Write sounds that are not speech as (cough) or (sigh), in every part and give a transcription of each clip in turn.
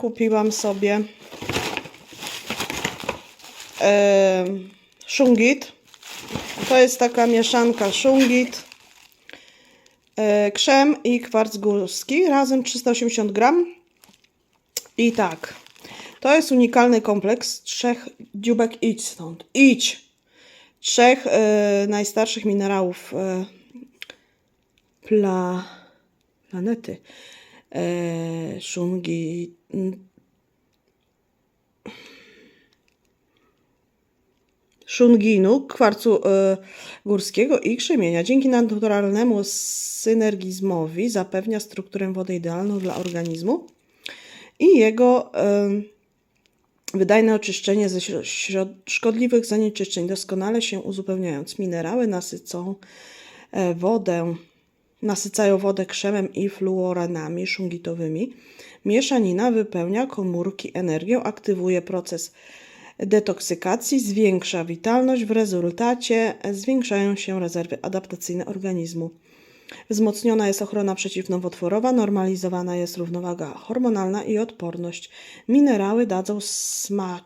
kupiłam sobie e, szungit. To jest taka mieszanka szungit, e, krzem i kwarc górski. Razem 380 gram. I tak, to jest unikalny kompleks trzech dziubek. Idź stąd, idź! Trzech e, najstarszych minerałów e, pla, planety. E, szungi. Szunginu, kwarcu e, górskiego i krzemienia. Dzięki naturalnemu synergizmowi zapewnia strukturę wody idealną dla organizmu i jego e, wydajne oczyszczenie ze szkodliwych zanieczyszczeń, doskonale się uzupełniając. Minerały nasycą e, wodę, nasycają wodę krzemem i fluoranami szungitowymi. Mieszanina wypełnia komórki energią, aktywuje proces detoksykacji, zwiększa witalność, w rezultacie zwiększają się rezerwy adaptacyjne organizmu. Wzmocniona jest ochrona przeciwnowotworowa, normalizowana jest równowaga hormonalna i odporność. Minerały dadzą smaczną,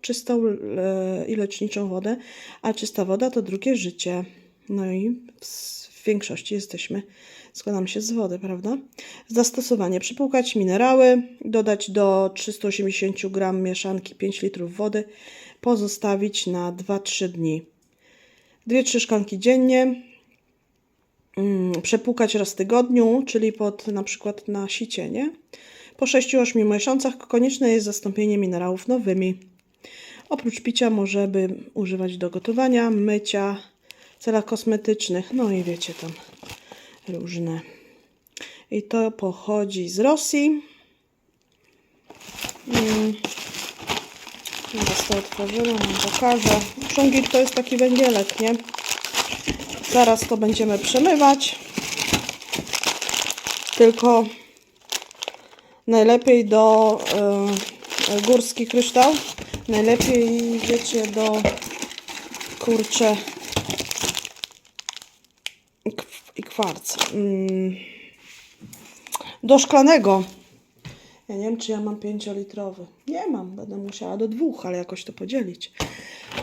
czystą e, i leczniczą wodę, a czysta woda to drugie życie. No i większości jesteśmy, składamy się z wody, prawda? Zastosowanie. Przypłukać minerały, dodać do 380 g mieszanki 5 litrów wody, pozostawić na 2-3 dni. 2-3 szklanki dziennie, mm, przepłukać raz w tygodniu, czyli pod na przykład na sicie, nie? Po 6-8 miesiącach konieczne jest zastąpienie minerałów nowymi. Oprócz picia możemy używać do gotowania, mycia, celach kosmetycznych, no i wiecie tam różne. I to pochodzi z Rosji. Mm. Teraz to otworzymy, wam pokażę. Szungit to jest taki węgielek, nie? Zaraz to będziemy przemywać. Tylko najlepiej do y, górski kryształ. Najlepiej, wiecie, do kurcze i k- i kwarc. Mm. Do szklanego. Ja nie wiem, czy ja mam 5-litrowy. Nie mam, będę musiała do dwóch, ale jakoś to podzielić.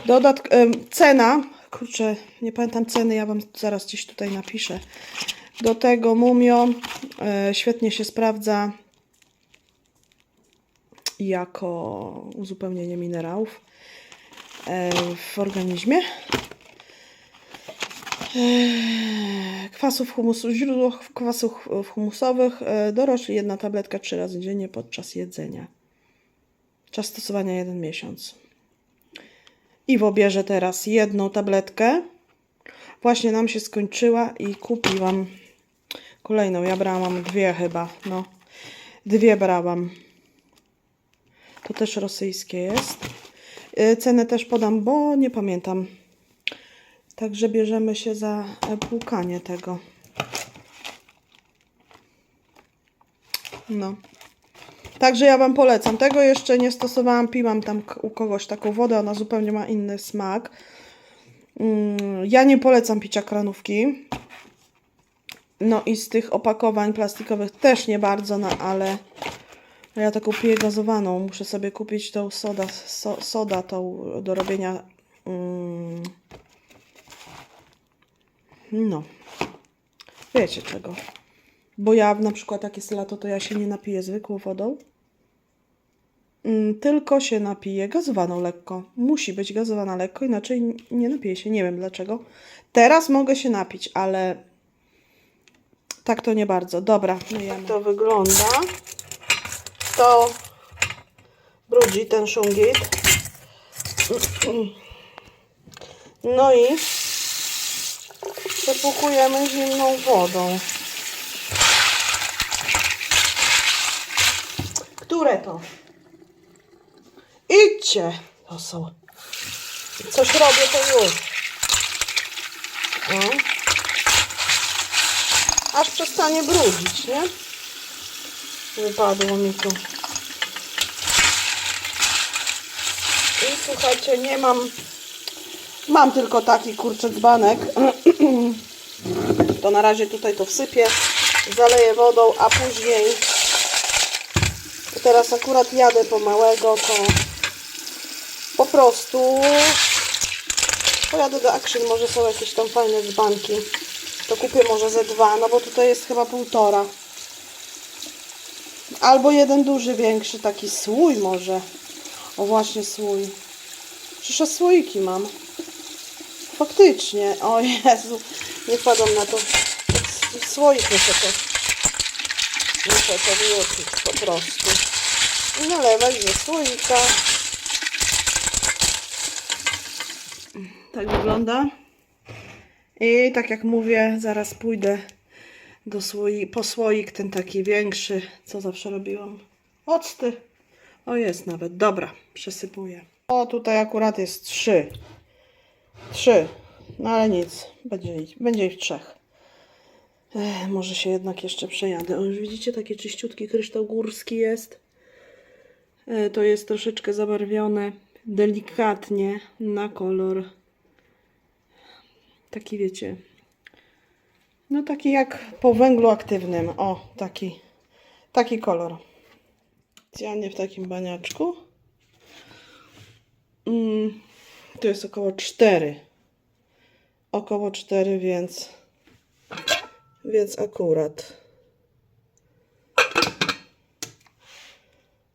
Dodatk cena, kurczę, nie pamiętam ceny, ja Wam zaraz gdzieś tutaj napiszę. Do tego mumio e, świetnie się sprawdza jako uzupełnienie minerałów e, w organizmie. Eee, kwasów humusu, źródło kwasów humusowych e, dorośli jedna tabletka trzy razy dziennie podczas jedzenia. Czas stosowania jeden miesiąc. Iwo bierze teraz jedną tabletkę. Właśnie nam się skończyła i kupiłam kolejną. Ja brałam dwie chyba, no. Dwie brałam. To też rosyjskie jest. E, Cenę też podam, bo nie pamiętam. Także bierzemy się za e, płukanie tego. No. Także ja Wam polecam. Tego jeszcze nie stosowałam. Piłam tam u kogoś taką wodę. Ona zupełnie ma inny smak. Mm, Ja nie polecam picia kranówki. No i z tych opakowań plastikowych też nie bardzo, no ale ja taką piję gazowaną. Muszę sobie kupić tą soda, so, soda tą do robienia mm, no. Wiecie czego. Bo ja na przykład jak jest lato, to ja się nie napiję zwykłą wodą. Mm, Tylko się napiję gazowaną lekko. Musi być gazowana lekko, inaczej nie napiję się. Nie wiem dlaczego. Teraz mogę się napić, ale tak to nie bardzo. Dobra, myjemy. Tak to wygląda. To brudzi ten szungit. (clears throat) No i przepłukujemy zimną wodą. Które to? Idźcie! To są. Coś robię, to już. No. Aż przestanie brudzić, nie? Wypadło mi tu. I słuchajcie, nie mam Mam tylko taki kurczę dzbanek. (clears throat) To na razie tutaj to wsypię, zaleję wodą, a później teraz akurat jadę po małego, to po prostu pojadę do Action, może są jakieś tam fajne dzbanki. To kupię może ze dwa, no bo tutaj jest chyba półtora. Albo jeden duży, większy, taki słój może. O właśnie słój. Przecież słoiki mam. Faktycznie. O Jezu. Nie wpadłam na to. Słoik muszę to. Muszę to wyrzucić po prostu. I nalewać ze słoika. Tak wygląda. I tak jak mówię, zaraz pójdę do słoi, po słoik, ten taki większy, co zawsze robiłam. Octy. O, jest nawet. Dobra, przesypuję. O, tutaj akurat jest trzy. Trzy. No ale nic. Będzie, ich- będzie ich trzech. Ech, może się jednak jeszcze przejadę. O, już widzicie, taki czyściutki kryształ górski jest. E, To jest troszeczkę zabarwione delikatnie na kolor. Taki wiecie. No taki jak po węglu aktywnym. O, taki. Taki kolor. Specjalnie w takim baniaczku. Mm, tu jest około 4. Około 4, więc więc akurat.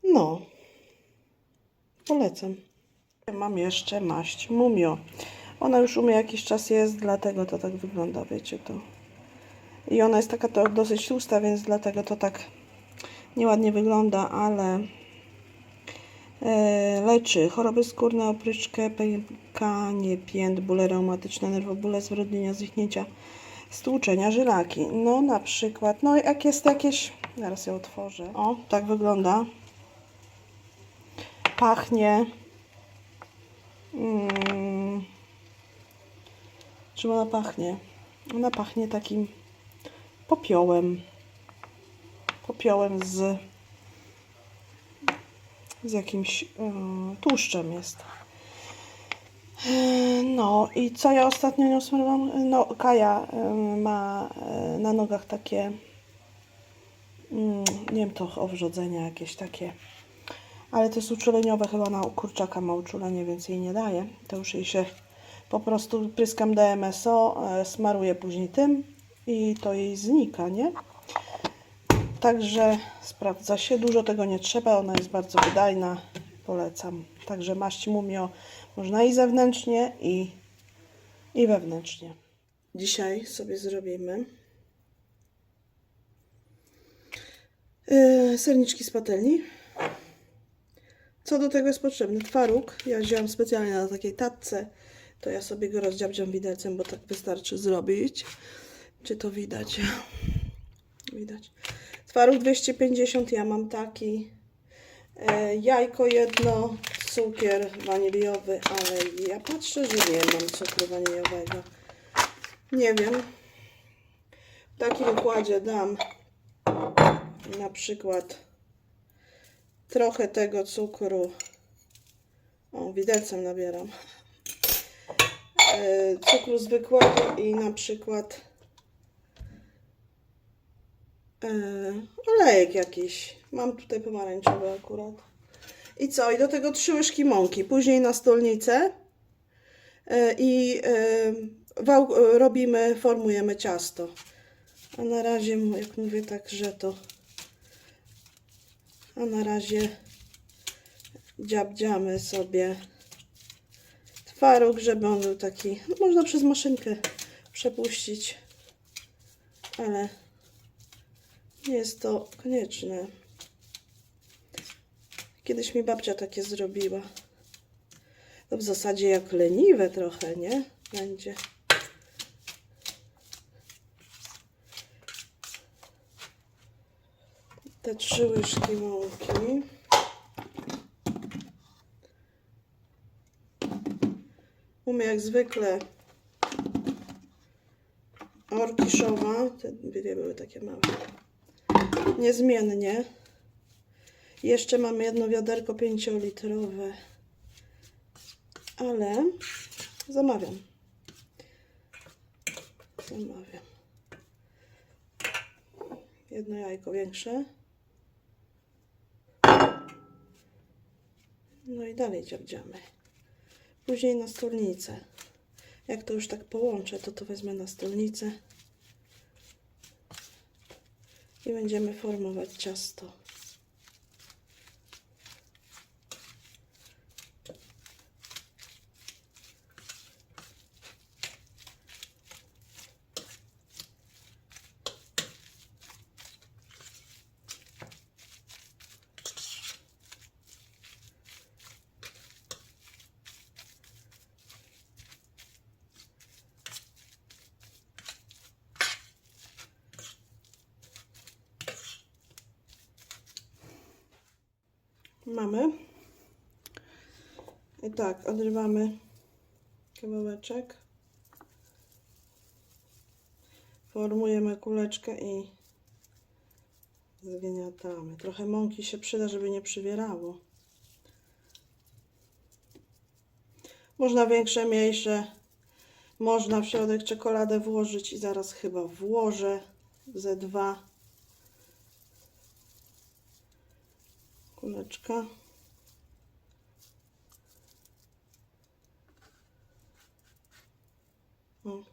No. Polecam. Mam jeszcze maść Mumio. Ona już u mnie jakiś czas jest, dlatego to tak wygląda, wiecie to. I ona jest taka to dosyć tłusta, więc dlatego to tak nieładnie wygląda, ale leczy choroby skórne, opryszkę, pękanie pięt, bóle reumatyczne, nerwobóle, zwrodnienia, zwichnięcia, stłuczenia, żylaki. No na przykład, no jak jest jakieś, zaraz ją otworzę. O, tak wygląda. Pachnie. Mm. Czym ona pachnie? Ona pachnie takim popiołem. Popiołem z z jakimś e, tłuszczem jest. E, No i co ja ostatnio nią? No Kaja ma e, na nogach takie mm, nie wiem to owrzodzenia jakieś takie ale to jest uczuleniowe chyba na kurczaka ma uczulenie, więc jej nie daje. To już jej się po prostu pryskam DMSO, e, smaruję później tym i to jej znika, nie? Także sprawdza się, dużo tego nie trzeba, ona jest bardzo wydajna, polecam. Także maść mumio można i zewnętrznie, i, i wewnętrznie. Dzisiaj sobie zrobimy yy, serniczki z patelni. Co do tego jest potrzebny? Twaróg. Ja wziąłam specjalnie na takiej tatce. To ja sobie go rozdziabdziam widelcem, bo tak wystarczy zrobić. Czy to widać? (laughs) Widać. Twaróg 250, ja mam taki. E, jajko jedno, cukier waniliowy, ale ja patrzę, że nie mam cukru waniliowego. Nie wiem. W takim układzie dam na przykład trochę tego cukru. O, widelcem nabieram. E, cukru zwykłego i na przykład olejek jakiś. Mam tutaj pomarańczowy akurat. I co? I do tego trzy łyżki mąki. Później na stolnicę e, i e, robimy, formujemy ciasto. A na razie, jak mówię tak, że to a na razie dziabdziamy sobie twaróg, żeby on był taki, no można przez maszynkę przepuścić, ale nie jest to konieczne. Kiedyś mi babcia takie zrobiła. To w zasadzie jak leniwe trochę, nie? Będzie. te trzy łyżki mąki. U mnie jak zwykle orkiszowa, te dwie były takie małe, niezmiennie. Jeszcze mam jedno wiaderko 5-litrowe, ale zamawiam. Zamawiam. Jedno jajko większe. No i dalej dziabdziamy. Później na stolnicę. Jak to już tak połączę, to to wezmę na stolnicę i będziemy formować ciasto. Mamy. I tak, odrywamy kawałeczek. Formujemy kuleczkę i zgniatamy. Trochę mąki się przyda, żeby nie przywierało. Można większe, mniejsze. Można w środek czekoladę włożyć i zaraz chyba włożę ze dwa. Kuleczka. O.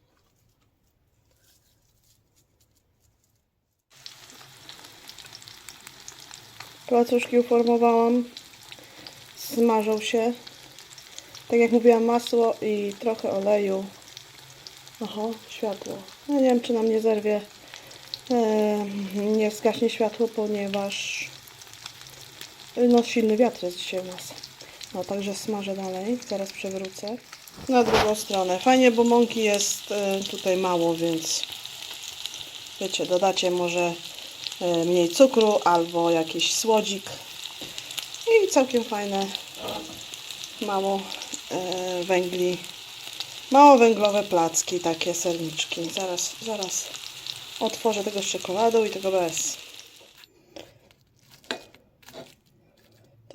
Placuszki uformowałam. Smażą się. Tak jak mówiłam, masło i trochę oleju. Oho, światło. No nie wiem, czy nam nie zerwie. E, nie zgaśnie światło, ponieważ no silny wiatr jest dzisiaj u nas. No także smażę dalej, zaraz przewrócę. Na drugą stronę. Fajnie, bo mąki jest y, tutaj mało, więc wiecie, dodacie może y, mniej cukru albo jakiś słodzik. I całkiem fajne, mało y, węgli, mało węglowe placki, takie serniczki. Zaraz, zaraz otworzę tego z czekoladą i tego bez.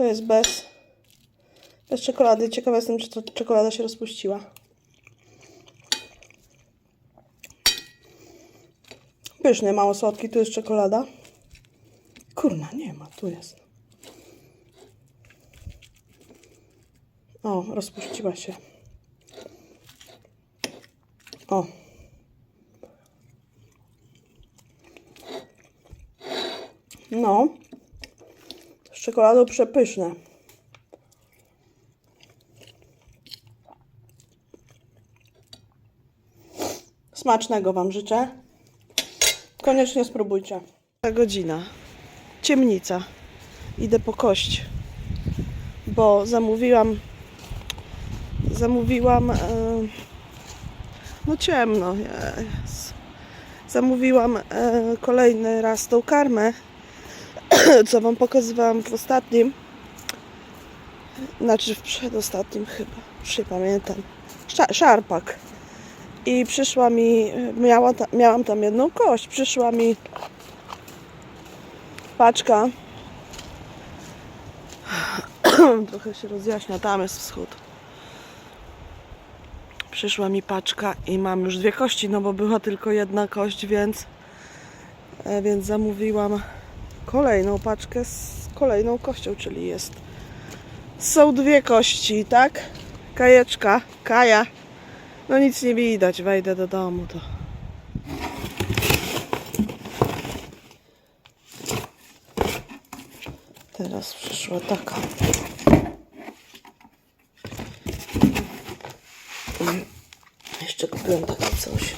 To jest bez, bez czekolady. Ciekawa jestem, czy to czekolada się rozpuściła. Pyszny, mało słodki. Tu jest czekolada. Kurna, nie ma. Tu jest. O, rozpuściła się. O. No. Czekoladą przepyszne. Smacznego Wam życzę. Koniecznie spróbujcie. Ta godzina. Ciemnica. Idę po kość. Bo zamówiłam. Zamówiłam. E, no ciemno. Zamówiłam e, kolejny raz tą karmę (coughs) co Wam pokazywałam w ostatnim, znaczy w przedostatnim chyba, już nie pamiętam, Sza- szarpak. I przyszła mi, miała ta, miałam tam jedną kość, przyszła mi paczka. (coughs) Trochę się rozjaśnia, tam jest wschód. Przyszła mi paczka i mam już dwie kości, no bo była tylko jedna kość, więc, e, więc zamówiłam kolejną paczkę z kolejną kością, czyli jest. Są dwie kości, tak? Kajeczka, kaja. No nic nie widać, wejdę do domu to. Teraz przyszła taka. Jeszcze kupiłem takie coś.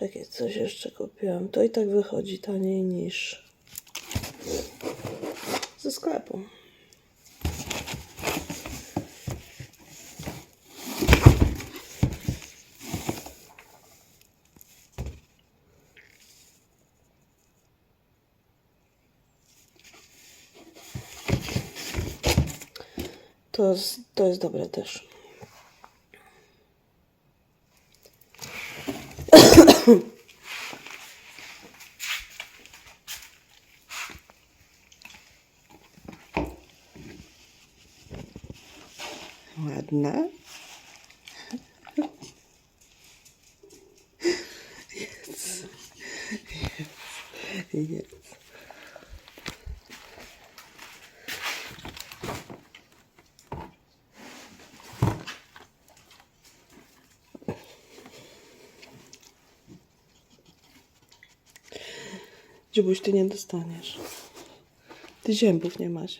Takie coś jeszcze kupiłam. To i tak wychodzi taniej niż ze sklepu. To jest, to jest dobre też. (coughs) Jest. Dziubuś, ty nie dostaniesz. Ty ziębów nie masz.